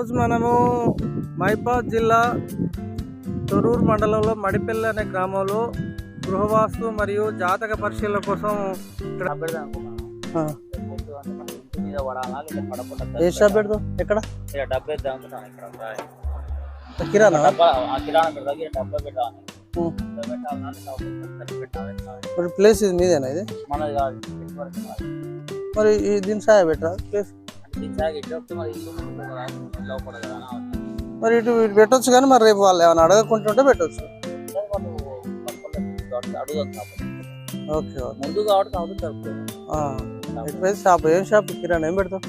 ఈరోజు మనము మైబాద్ జిల్లా తొరూరు మండలంలో మడిపల్లి అనే గ్రామంలో గృహవాస్తు మరియు జాతక పరిశీలన కోసం పెడదాం. ఏ షాప్ పెడతావు ఎక్కడ? డబ్బు. కిరాణా? పెడదాం. మరి ప్లేస్ ఇది మీదేనా ఇది. మరి దీని సాయ పెట్టరా ప్లేస్ మరి ఇటు పెట్టొచ్చు కానీ మరి రేపు వాళ్ళు ఏమైనా అడగకుంటుంటే పెట్టొచ్చు. ఓకే ముందు కాబట్టి షాప్ ఏం షాప్? కిరాణా ఏం పెడతావు?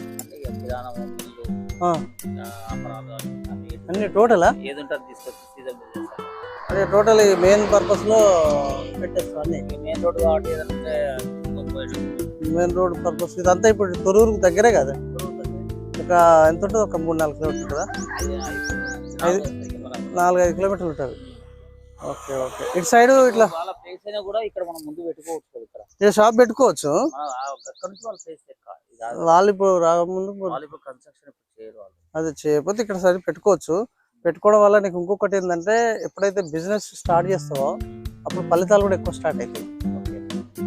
అన్ని టోటలా? అదే టోటల్ మెయిన్ పర్పస్లో పెట్టేస్తాం అన్ని? మెయిన్ రోడ్ కాబట్టి మెయిన్ రోడ్ పర్పస్ ఇదంతా ఇప్పుడు తొరూరుకు దగ్గరే కదా? ఒక ఎంత ఉంటుంది? ఒక మూడు నాలుగు కిలోమీటర్లు కదా నాలుగైదు కిలోమీటర్లు ఉంటుంది. Okay okay. ఇటు సైడ్ ఇట్లా వాళ్ళ ప్లేస్ అయినా కూడా ఇక్కడ మనం ముందు పెట్టుకోవచ్చు ఇక్కడ. షాప్ పెట్టుకోవచ్చు? వాళ్ళ ఇప్పుడు రాకముందు అది చేయకపోతే ఇక్కడ సైడ్ పెట్టుకోవచ్చు. పెట్టుకోవడం వల్ల నీకు ఇంకొకటి ఏంటంటే ఎప్పుడైతే బిజినెస్ స్టార్ట్ చేస్తావో అప్పుడు ఫలితాలు కూడా ఎక్కువ స్టార్ట్ అవుతాయి.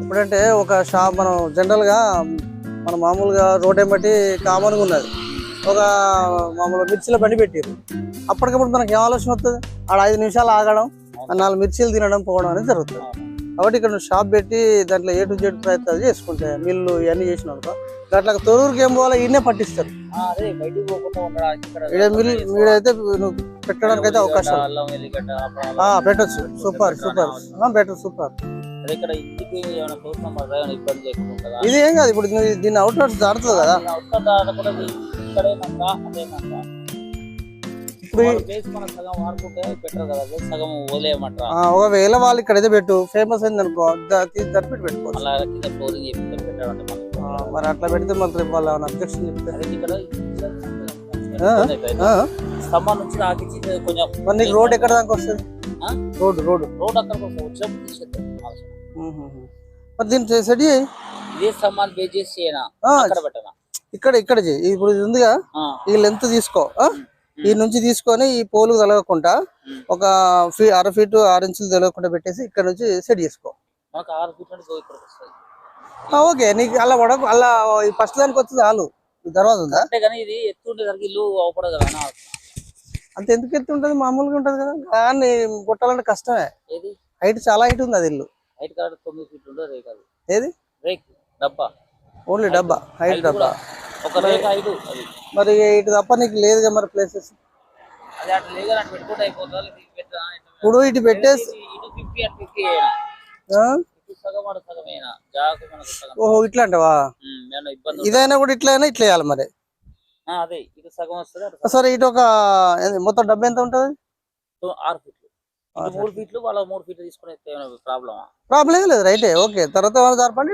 ఇప్పుడంటే ఒక షాప్ మనం జనరల్గా మన మామూలుగా రోడ్ ఏమటి కామన్గా ఉన్నది. ఒక మామూలుగా మిర్చిలో బండి పెట్టారు అప్పటికప్పుడు మనకి ఏం ఆలోచన వస్తుంది ఆడ ఐదు నిమిషాలు ఆగడం నాలుగు మిర్చీలు తినడం పోవడం అనేది జరుగుతుంది. కాబట్టి ఇక్కడ నువ్వు షాప్ పెట్టి దాంట్లో ఏ టు జెడ్ ప్రయత్నాలు చేసుకుంటే మిల్లు ఇవన్నీ చేసిన అనుకో అట్లా తొరూరుకి ఏం పోవాలో ఈయనే పట్టిస్తారు. ఆ, అదే బయటికి పోకుండా ఉండడానికి ఇక్కడ ఈడ మిల్ మీడైతే నువ్వు పెట్టడానికి అయితే అవకాశం పెట్టొచ్చు. Super super. Better super? ఇది ఏం కాదు ఇప్పుడు దీన్ని అవుట్లెట్స్ దాడుతుంది కదా. ఒకవేళ వాళ్ళు ఇక్కడైతే పెట్టు ఫేమస్ అయింది అనుకో దా- తీసి దాన్ని పెట్టి పెట్టుకోవచ్చు. మళ్ళీ కింద ఫ్లోరింగ్ చేపిస్తే పెట్టాలంటే మనకి. ఆ, మరి అట్లా పెడితే మళ్ళీ వాళ్ళు అబ్జెక్షన్? స్తంభం నుంచి కొంచెం మరి నీకు రోడ్ ఎక్కడ దాకా వస్తుంది? Road road. రోడ్ అక్కడ వచ్చినప్పుడు. మరి దీన్ని సెట్ చేయి. ఇదే స్తంభాన్ని చేసి చేయనా? అక్కడ పెట్టనా? ఇక్కడ ఇక్కడ ఇప్పుడు ఉందిగా ఈ లెంత్ తీసుకో? ఈ నుంచి తీసుకొని ఈ పోలు తొలగకుండా. ఒక ఫీ అర ఫీట్ ఆరు ఇంచులు తొలగకుండా పెట్టేసి ఇక్కడ నుంచి సెట్ చేసుకో. ఓకే. నీకు అలా పడక అలా ఫస్ట్ దానికి వచ్చి చాలు. ఈ తర్వాత ఉందా? ఇది అంత ఎందుకు ఎత్తి ఉంటుంది? మామూలుగా ఉంటుంది కదా. కానీ కొట్టాలంటే కష్టమే. హైట్ చాలా హైట్ ఉంది అది ఇల్లు. హైట్ తొమ్మిది ఫీట్ ఏది? రేక్ డబ్బా. ఓన్లీ డబ్బా హైట్ డబ్బా. ఒక హైట్ అది. మరి ఇటు తప్ప నీకు లేదుగా మరి ప్లేసెస్ అది అట్లా లేగా అటు పెట్టుకుంటే అయిపోతుందా. లేదా ఇది పెట్టా ఇప్పుడు ఇటు పెట్టేసి ఇటు ఫిఫ్టీ అటు ఫిఫ్టీ ఆ? ఇటు సగం అటు సగమేనా జాకు మనకు సగం ఓహో ఇట్లా అంటావా ఇబ్బంది? ఇదైనా కూడా ఇట్లా అయినా ఇట్లా వేయాలి మరి. ఆ, అదే ఇటు సగం వస్తుంది అటు సగం. సరే ఇటు ఒక మొత్తం డబ్బా ఎంత ఉంటుంది? ఆరు ఫీట్లు. మూడు ఫీట్లు వాళ్ళ మూడు ఫీట్లు తీసుకుని ప్రాబ్లమా? ప్రాబ్లం ఏం లేదు రైటే ఓకే. తర్వాత వాళ్ళు జరపండి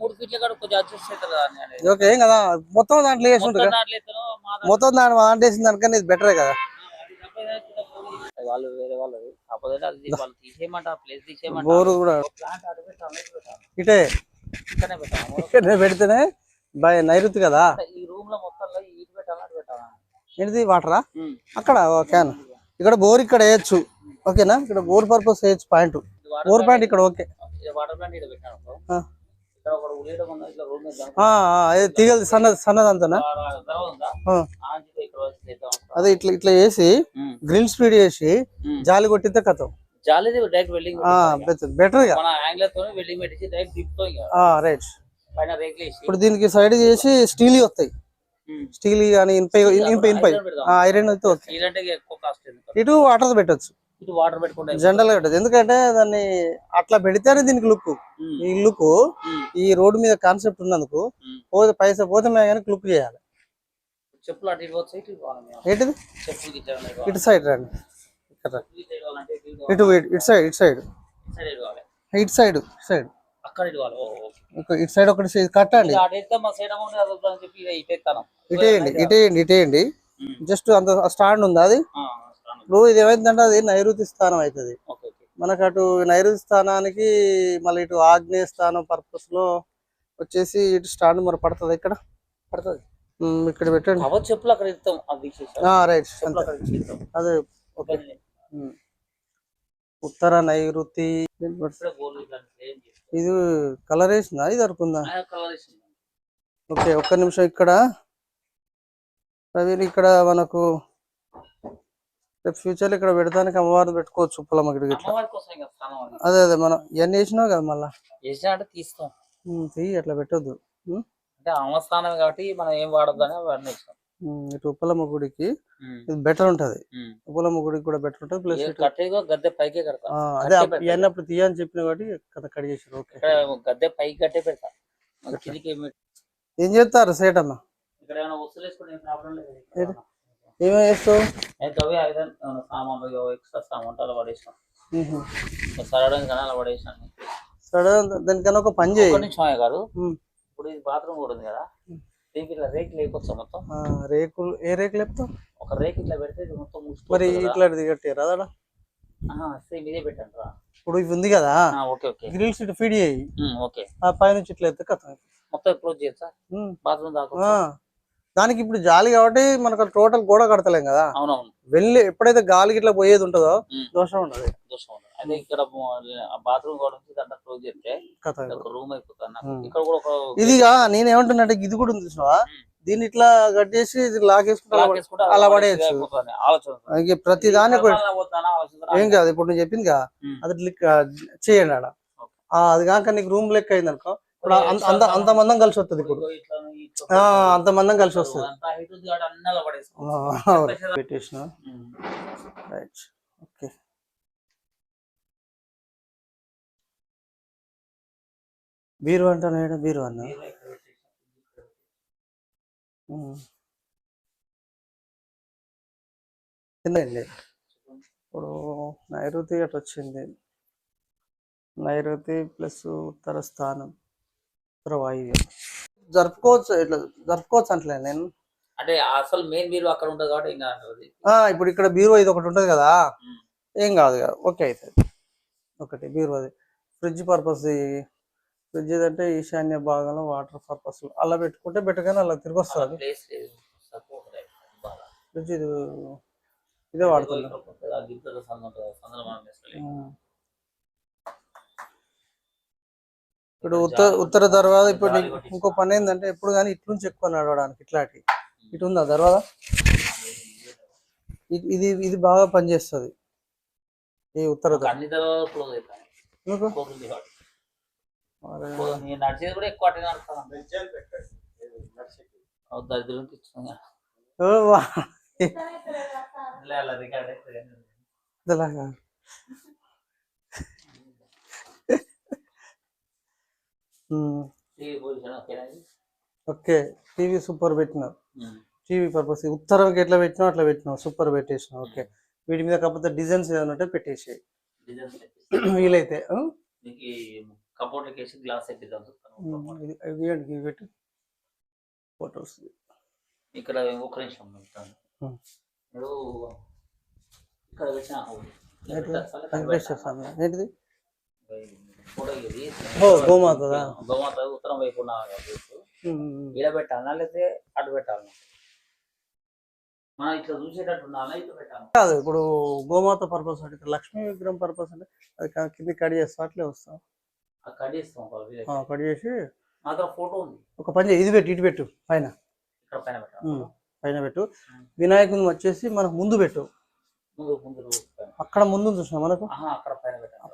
మూడు ఫీట్లు కాడ కొంచెం అడ్జస్ట్ అవుతుంది కదా అని అనేది. ఓకే ఏం కదా మొత్తం దాంట్లో వేసి ఉంటుంది? మొత్తం దాంట్లో మా దాంట్లో మొత్తం వేసిన దానికన్నా ఇది బెటరే కదా. వాళ్ళు వేరే వాళ్ళది. కాకపోతే అది వాళ్ళు తీసేయమంట ప్లేస్ తీసేయమంట బోరు కూడా. ఇటు. ఇక్కడనే ఇక్కడే పెడితేనే బాయ్ నైరుతి కదా. ఈ రూమ్లో మొత్తంలో ఇటు పెట్టాలి ఏంటిది వాటరా. అక్కడ క్యాన్ ఇక్కడ బోర్ ఇక్కడ వేయచ్చు. ఓకేనా? ఇక్కడ బోర్ పర్పస్ వేయచ్చు పాయింట్. బోర్ పాయింట్ ఇక్కడ ఓకే. ఇది తీగలు సన్నది సన్నది అంతనా. అదే ఇట్లా ఇట్లా వేసి ఉమ్. గ్రిల్ స్పీడ్ చేసి. జాలి కొట్టితే కథం బెటర్ రైట్ ఇప్పుడు దీనికి సైడ్ చేసి స్టీల్ వస్తాయి. స్టీల్ కానీ ఇనుపై ఇనుపై ఇనుపై ఐరన్ అయితే ఇటు వాటర్ పెట్టచ్చు. ఇటు వాటర్ పెట్టుకుంటే జనరల్గా పెట్టచ్చు ఎందుకంటే దాన్ని అట్లా పెడితేనే దీనికి లుక్. ఈ లుక్. ఈ రోడ్డు మీద కాన్సెప్ట్ ఉన్నందుకు. పోతే పైసా పోతే మేము కానీ లుక్ చేయాలి చెప్పులు అటు ఇటు. ఏంటిది చెప్పులు. ఇటు సైడ్ రండి. ఇటు ఇటు సైడ్ ఇటు సైడ్ ఇటు సైడ్ ఇటు సైడ్ ఇటు సైడ్ అక్కడ ఇవ్వాలి ఓ, ఓకే. ఒక- ఇటు సైడ్ ఒకటి కట్టండి ఇటేయండి ఇటేయండి ఇటేయండి. జస్ట్ అంత స్టాండ్ ఉంది అది. ఇప్పుడు ఇది ఏమైందంటే అది నైరుతి స్థానం అవుతుంది మనకు అటు నైరుతి స్థానానికి మళ్ళీ ఇటు ఆగ్నేయ స్థానం పర్పస్లో వచ్చేసి ఇటు స్టాండ్ మరి పడుతుంది ఇక్కడ? పడుతుంది. ఇక్కడ పెట్టండి. చెప్పులు అక్కడ ఇస్తాం. రైట్ అదే ఓకే. ఉత్తర నైరుతి. ఇది కలర్ వేసిందా ఇది ఇస్తుంది ఓకే ఒక్క నిమిషం ఇక్కడ. ప్రవీణ్ ఇక్కడ మనకు రేపు ఫ్యూచర్లో ఇక్కడ పెడతానికి అమ్మవారిని పెట్టుకోవచ్చు ఉప్పలమ్మ గిడికి ఇట్లా. అమ్మవారి కోసం ఇంకా స్థానం అది. అదే అదే మనం ఇవన్నీ వేసినావు కదా మళ్ళా? చేసినా అంటే తీస్తాం. ఉమ్, తీయి అట్లా పెట్టొద్దు. ఉమ్, అంటే అమ్మ స్థానం కాబట్టి మనం ఏం వాడద్దు అని వాడిని ఇస్తాం ఉమ్, ఇటు ఉప్పలమ్మ గుడికి ఇది బెటర్ ఉంటది. ఉప్పలమ్మ గుడికి కూడా బెటర్ ఉంటది. ప్లస్ ఇటు గద్దె పైకే కడతా. ఆ, అదే కట్టే పెడతా. ఇవన్నీ అప్పుడు తీయని చెప్పిన కాబట్టి కథ కట్ చేసారు ఓకే. ఇక్కడ గద్దె పైకి కట్టే పెడతా. మరి కిందికి ఏమి ఏం చేస్తారు సేట్ అన్న ఇక్కడ ఏమైనా వస్తువులు వేసుకుంటే ఏం ప్రాబ్లం లేదు? ఏమేమి వేస్తావు అయితే అవి ఏమైనా సామాన్లు ఎక్స్ట్రా సామాన్ అలా పడేసాం ఉహు. సరడం కానీ అలా పడేసాను సరే దానికన్నా ఒక పని చేయి. ఒక్క నిమిషం అయ్య గారు ఉమ్. ఇప్పుడు ఇది బాత్రూమ్ కూడా ఉంది కదా దీనికి ఇట్లా రేకు లేకొచ్చా మొత్తం? రేకులు ఏ రేకులు చెప్తావు ఒక రేకు ఇట్లా పెడితే ఇది మొత్తం మరి ముసుకొని ఇట్లాంటిది కట్టారు అదా సేమ్ ఇదే పెట్టండి రా ఇప్పుడు ఇవి ఉంది కదా ఓకే ఓకే. గ్రిల్స్ ఇటు ఫీడ్ చేయి. ఓకే. ఆ పైనుంచి ఇట్లా ఎత్తే కథ. మొత్తం క్లోజ్ చేయొచ్చా బాత్రూమ్ దాకా దానికి ఇప్పుడు జాలి కాబట్టి మనకు టోటల్ గోడ కడతలేం కదా. అవునవును. వెళ్ళి ఎప్పుడైతే గాలికి ఇట్లా పోయేది ఉంటుందో. దోషం ఉండదు. దోషం ఉండదు. అదే ఇక్కడ బాత్రూమ్ కూడా ఉంది దాంట్లో క్లోజ్ చేస్తే కథ ఇది. ఒక రూమ్ అయిపోతుంది నాకు ఉమ్. ఇక్కడ కూడా ఒక ఇదిగా నేను ఏమంటున్నా ఇది కూడా ఉంది చూసినావా. దీన్ని ఇట్లా కట్టేసి ఇది లాగేసుకుంటా అలా పడేయచ్చు. ప్రతి ఆలోచన ఏం కాదు ఇప్పుడు నేను చెప్పింది కదా. అది చేయండి ఆడ అది కాక నీకు రూమ్ లెక్క అయింది అనుకో ఇప్పుడు అంత అంత మందం కలిసి వస్తుంది ఇప్పుడు అంత మందం కలిసి వస్తుంది. పెట్టేసిన. రైట్ ఓకే బీరు అంటాను బీరు అన్న. కిందండి. ఇప్పుడు నైరుతి అటు వచ్చింది. నైరుతి ప్లస్ ఉత్తర స్థానం. జరుపుకోవచ్చు ఇట్లా జరుపుకోవచ్చు అంటలే నేను. అంటే అసలు మెయిన్ మీరు అక్కడ ఉంటుంది కాబట్టి ఇంకా అంటది. ఆ, ఇప్పుడు ఇక్కడ బీరువా ఇది ఒకటి ఉంటుంది కదా. ఏం కాదు కదా ఓకే అవుతుంది ఒకటి బీరువాది. ఫ్రిడ్జ్ పర్పస్ ఫ్రిడ్జ్ అంటే ఈశాన్య భాగంలో వాటర్ పర్పస్ అలా పెట్టుకుంటే బెటర్ కానీ అలా తిరిగి వస్తుంది ప్లేస్ లేదు. సపోర్ట్ లేదు. బాగా. ఫ్రిడ్జ్ ఇది ఇదే వాడుతున్నా. గిద్దలు మనం వేసుకోలేం. ఉమ్. ఇప్పుడు ఉత్తర ఉత్తర దర్వాజా ఇప్పుడు. ఇంకో పని ఏంటంటే ఎప్పుడు కానీ ఇటు నుంచి ఎక్కువ నడవడానికి ఇట్లాంటి. ఇటు ఉందా దర్వాజా? ఇది- ఇది బాగా పనిచేస్తుంది. ఈ ఉత్తర ఒక అన్ని తర్వాత క్లోజ్ అవుతాయి ఎందుకు? క్లోజ్ ఉంది కాబట్టి. అరే, క్లోజ్ నేను నడిచేది కూడా ఎక్కువ అట్టే నడుస్తాను దరిద్రం ఇచ్చుకున్నా ఓ వా. రికార్డ్ ఇలాగా ఉమ్, పొజిషన్ ఓకేనా ఇది? ఓకే టీవీ సూపర్ పెట్టినావు. టీవీ పర్పస్ ఉత్తరంకి ఎట్లా పెట్టినావు అట్లా పెట్టినావు సూపర్ పెట్టేసినావు ఓకే. వీటి మీద కాకపోతే డిజైన్స్ ఏదైనా ఉంటే పెట్టేసి. వీలైతే ఆ? మీకు ఈ కబోర్డ్ వేసి గ్లాస్ ఉమ్, ఇది పెట్టి. ఫొటోస్ ఇక్కడ ఒక నిమిషం ఉమ్. ఇప్పుడు ఇక్కడ పెట్టిన. ఏంటిది? ఫోటో ఇది ఓ గోమాతదా? గోమాత ఉత్తరం వైపు ఉన్న. ఈడ పెట్టాలనా లేకపోతే అటు పెట్టాలనా మనం ఇట్లా చూసేటట్టు ఉండాలా పెట్టాలి? కాదు ఇప్పుడు గోమాత పర్పస్ అంటే లక్ష్మీ విగ్రహం పర్పస్ అంటే అది కింద కట్ చేస్తా అట్లే వస్తాం కట్ చేస్తాం. కట్ చేసి ఫోటో ఉంది. ఒక పని ఇది పెట్టు ఇటు పెట్టు పైన. ఇక్కడ పైన పెట్టాలి? పైన పెట్టు. వినాయకుని వచ్చేసి మనకు ముందు పెట్టు. అక్కడ ముందు చూసినా మనకు? అక్కడ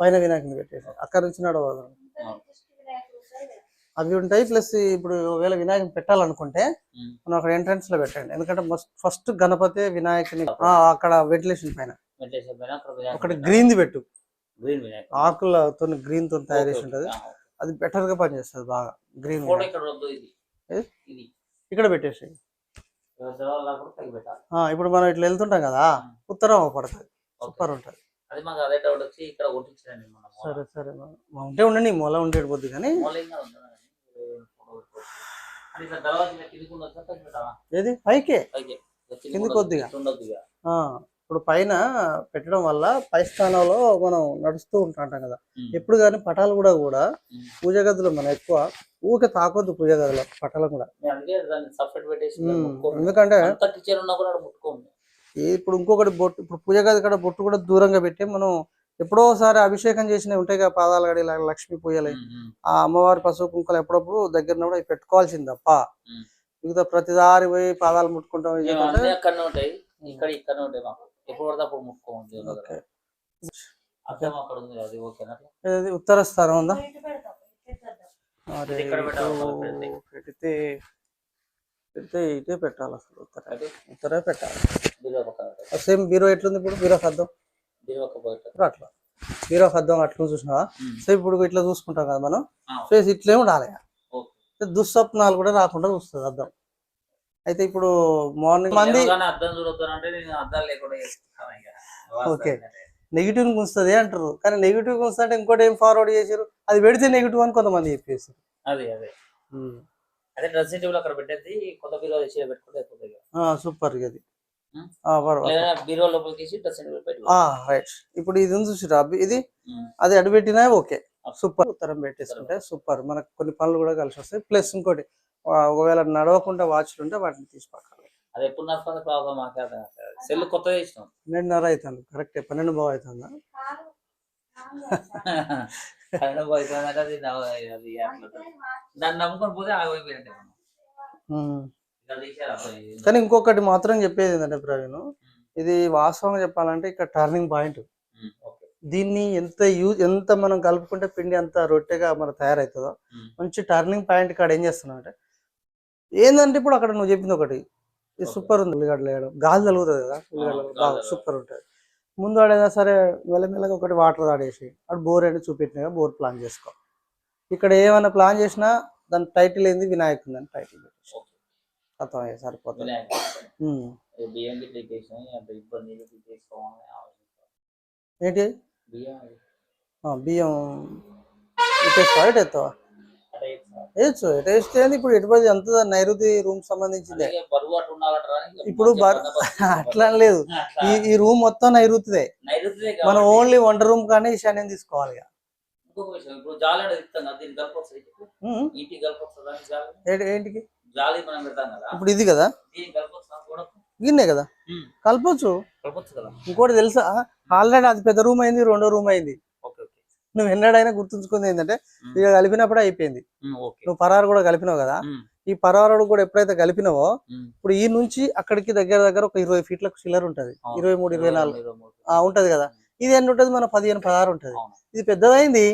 పైన వినాయకుని పెట్టేసి అక్కడ నుంచి నడవాలి. అవి ఉంటాయి ప్లస్ ఇప్పుడు ఒకవేళ వినాయకుని పెట్టాలనుకుంటే. మనం అక్కడ ఎంట్రన్స్లో పెట్టండి. ఎందుకంటే ఫస్ట్ గణపతి వినాయకుని అక్కడ వెంటిలేషన్ పైన. ఒకటి. గ్రీన్ ది పెట్టు. ఆకులతో గ్రీన్తో తయారు చేసి ఉంటది. అది బెటర్గా పనిచేస్తుంది బాగా గ్రీన్ ఇక్కడ పెట్టేసి ఇప్పుడు మనం ఇట్లా వెళ్తుంటాం కదా ఉత్తరం పడుతుంది. సూపర్ ఉంటుంది. అది మాకు అదే డౌట్ వచ్చి ఇక్కడ కొట్టించండి మనం సరే సరే. మా ఉంటే ఉండండి మూల ఉండేది పోద్ది కానీ. ఏది? పైకే? ఉండొద్దు, కొద్దిగా. ఇప్పుడు పైన పెట్టడం వల్ల పై స్థానంలో మనం నడుస్తూ ఉంటాం కదా. ఎప్పుడు కానీ పటాలు కూడా కూడా. పూజ గదులు మనం ఎక్కువ ఊరికే తాకొద్దు పూజ గదిలో పటాలు కూడా. ఎందుకంటే కూడా ఇప్పుడు ఇంకొకటి బొట్టు ఇప్పుడు పూజ గది కూడా బొట్టు కూడా దూరంగా పెట్టి మనం ఎప్పుడో ఒకసారి అభిషేకం చేసినవి ఉంటాయి కదా పాదాలు గడి ఇలా లక్ష్మీ పూజలు. ఆ అమ్మవారి పసుపు కుంకలు ఎప్పుడప్పుడు దగ్గర ఉన్నప్పుడు అవి పెట్టుకోవాల్సింది తప్ప. మిగతా ప్రతిదారి పోయి పాదాలు ముట్టుకుంటాం ఇక్కడ ఇక్కడనే ఉంటాయి మాకు. ఎప్పుడు ఉత్తర స్థానం ఉందా? ఇక్కడ పెడితే. పెడితే ఇటే పెట్టాలి అసలు ఉత్తర ఉత్తరే పెట్టాలి. సేమ్ బీరో ఎట్లుంది ఇప్పుడు? బీరో ఇప్పుడు అట్లా. బీరో అద్దం అట్లా చూసినావా? ఉమ్. సో ఇప్పుడు ఇట్లా చూసుకుంటాం కదా మనం. ఫేస్ ఇట్లే ఉండాలి. దుస్వప్నాలు కూడా రాకుండా చూస్తుంది అద్దం అయితే ఇప్పుడు మార్నింగ్ మంది అర్థం. ఓకే. నెగిటివ్ ఉంచుతుంది అంటారు. కానీ నెగిటివ్ ఉంచుతుంటే ఇంకోటి ఏం ఫార్వర్డ్ చేశారు? అది పెడితే నెగిటివ్ అని కొంతమంది చెప్పేసి అదే అదే. అదే డ్రెస్సింగ్ టేబుల్ అక్కడ పెట్టేది కొత్త బీరో తెచ్చి పెట్టుకుంటే అయిపోతుంది. సూపర్ ఇది బీరో లోపలికి తీసి డ్రెస్సింగ్ టేబుల్ రైట్ ఇప్పుడు ఇది ఉంది చూసిరా ఇది. అది అడుపెట్టినా ఓకే. సూపర్ ఉత్తరం పెట్టేసుకుంటే సూపర్ మనకు కొన్ని పనులు కూడా కలిసి వస్తాయి. ప్లస్ ఇంకోటి ఒకవేళ నడవకుండా వాచ్లు ఉంటే వాటిని తీసి పక్కన అది ఎప్పుడు ప్రాబ్లం. సెల్ కొత్తగా చేసినాం పన్నెండున్నర అవుతుంది కరెక్ట్ పన్నెండు బాగా అవుతుందా కరెంట్ అది అది. దాన్ని నమ్ముకొని పోతే ఆగిపోయినట్టే మనం. ఇక్కడ. కానీ ఇంకొకటి మాత్రం చెప్పేది ఏంటంటే ప్రవీణ్ ఇది వాస్తవంగా చెప్పాలంటే ఇక్కడ టర్నింగ్ పాయింట్ దీన్ని ఎంత యూజ్ ఎంత మనం కలుపుకుంటే పిండి అంత రొట్టెగా మనకు తయారవుతుందో. మంచి టర్నింగ్ పాయింట్ కాడ ఏం చేస్తున్నావు అంటే ఏంటంటే ఇప్పుడు అక్కడ నువ్వు చెప్పింది ఒకటి. సూపర్ ఉంది ఉల్లిగడ్డలు వేయడం గాలి తగులుతుంది కదా ఉల్లిగడ్డలు బాగా. సూపర్ ఉంటుంది ముందు ఆడేదా సరే మెల్లమెల్లగా ఒకటి వాటర్ ఆడేసి అటు బోర్ అని చూపెట్టినగా బోర్ ప్లాన్ చేసుకో. ఇక్కడ ఏమైనా ప్లాన్ చేసినా దాని టైటిల్ ఏంది? వినాయకుడు అని టైటిల్ పెట్టేసి ఓకే. అర్థం అయ్యే సరిపోతుంది ఏంటి? బియ్యం. ఇటు ఎత్తావా. వేయచ్చు టేస్ట్ ఏంది ఇప్పుడు ఎటుపడి అంత నైరుతి రూమ్ సంబంధించిందే. ఇప్పుడు అట్లా లేదు. ఈ ఈ రూమ్ మొత్తం నైరుతిదే. మనం ఓన్లీ వంట రూమ్ కానీ ఈశాన్యం తీసుకోవాలి ఏంటికి? ఇప్పుడు ఇది కదా? గిన్నే కదా? కలపచ్చు. కలపొచ్చు కదా. ఇంకోటి తెలుసా? ఆల్రెడీ అది పెద్ద రూమ్ అయింది రెండో రూమ్ అయింది. నువ్వు ఎన్నడైనా గుర్తుంచుకుంది ఏంటంటే. ఇక కలిపినప్పుడే అయిపోయింది. నువ్వు పరారు కూడా కలిపినావు కదా? ఈ పరారు కూడా ఎప్పుడైతే కలిపినావో. ఇప్పుడు ఈ నుంచి అక్కడికి దగ్గర దగ్గర ఒక ఇరవై ఫీట్లకు చిల్లర ఉంటది. ఇరవై మూడు ఇరవై నాలుగు. ఉంటది కదా? ఇది ఎన్ని ఉంటది? మన పదిహేను పదహారు ఉంటది. ఇది పెద్దదైంది?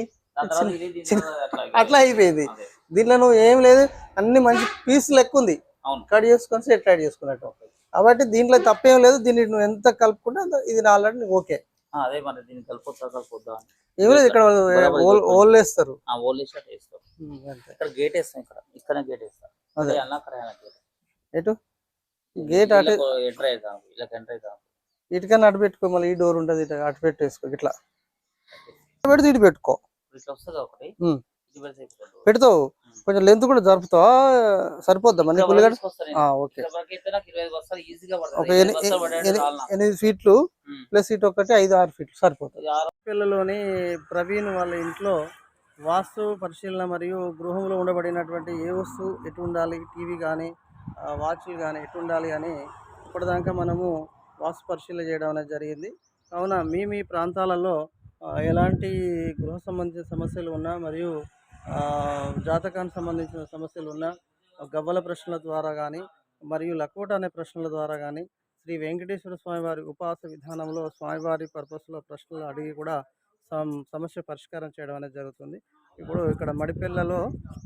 అట్లా అయిపోయింది. దీంట్లో నువ్వు ఏం లేదు అన్ని మంచి పీస్ లెక్క ఉంది. కట్ చేసుకొని సెట్ యాడ్ చేసుకున్నట్టు. కాబట్టి దీంట్లో తప్పేం లేదు దీన్ని నువ్వు ఎంత కలుపుకుంటే ఇది ఆల్రెడీ ఓకే. అదే మరి దీన్ని కలపొచ్చా కలపొద్దా. ఏం లేదు ఇక్కడ ఓల్-. ఓల్ వేస్తారు. ఆ ఓన్లీ షర్ట్ వేస్తాం ఉమ్, అంతే. ఇక్కడ గేట్ వేస్తాం ఇక్కడ. ఇక్కడ గేట్ వేస్తాం అదే. అన్న అక్కడ గేట్. ఎటు? గేట్ అటు ఎంటర్ అవుతాం ఇలా ఎంటర్ అవుతాం ఇటుకన్నా అటు పెట్టుకో మళ్ళీ ఈ డోర్ ఉంటుంది ఇటు అటు పెట్టేసుకో ఇట్లా. పెడితే ఇటు పెట్టుకో. ఇట్లా వస్తుంది ఒకటి. పెడతావు. కొంచెం లెంత్ కూడా జరుపుతావా? సరిపోద్దా మన ఇక్కడ పుల్లిగడ్డ? వరకు తీసుకొస్తా నేను. ఆ, ఓకే. ఒక. ఎనిమిది ఫీట్లు. ప్లస్ ఇటు ఒకటి ఐదు ఆరు ఫీట్లు సరిపోతుంది పిల్లలోని ప్రవీణ్ వాళ్ళ ఇంట్లో వాస్తు పరిశీలన మరియు గృహంలో ఉండబడినటువంటి ఏ వస్తువు ఎటు ఉండాలి? టీవీ కానీ వాచ్లు కానీ ఎటు ఉండాలి అని ఇప్పటిదాకా మనము వాస్తు పరిశీలన చేయడం అనేది జరిగింది. కావున మీ మీ ప్రాంతాలలో ఎలాంటి గృహ సంబంధించిన సమస్యలు ఉన్నా మరియు జాతకానికి సంబంధించిన సమస్యలు ఉన్నా గవ్వల ప్రశ్నల ద్వారా కానీ మరియు లకోట అనే ప్రశ్నల ద్వారా కానీ శ్రీ వెంకటేశ్వర స్వామివారి ఉపాస విధానంలో స్వామివారి పర్పస్లో ప్రశ్నలు అడిగి కూడా సమస్య పరిష్కారం చేయడం అనేది జరుగుతుంది. ఇప్పుడు ఇక్కడ మడిపిల్లలో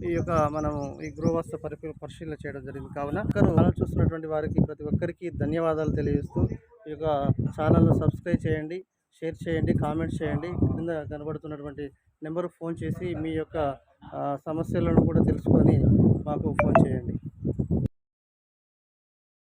ఈ యొక్క మనం ఈ గృహవస్థ పరిపీ పరిశీలన చేయడం జరిగింది. కావున ఒకరు ఛానల్ చూస్తున్నటువంటి వారికి ప్రతి ఒక్కరికి ధన్యవాదాలు తెలియజేస్తూ ఈ యొక్క ఛానల్ను సబ్స్క్రైబ్ చేయండి షేర్ చేయండి కామెంట్స్ చేయండి. కింద కనబడుతున్నటువంటి నెంబర్కి ఫోన్ చేసి మీ యొక్క సమస్యలను కూడా తెలుసుకొని మాకు ఫోన్ చేయండి.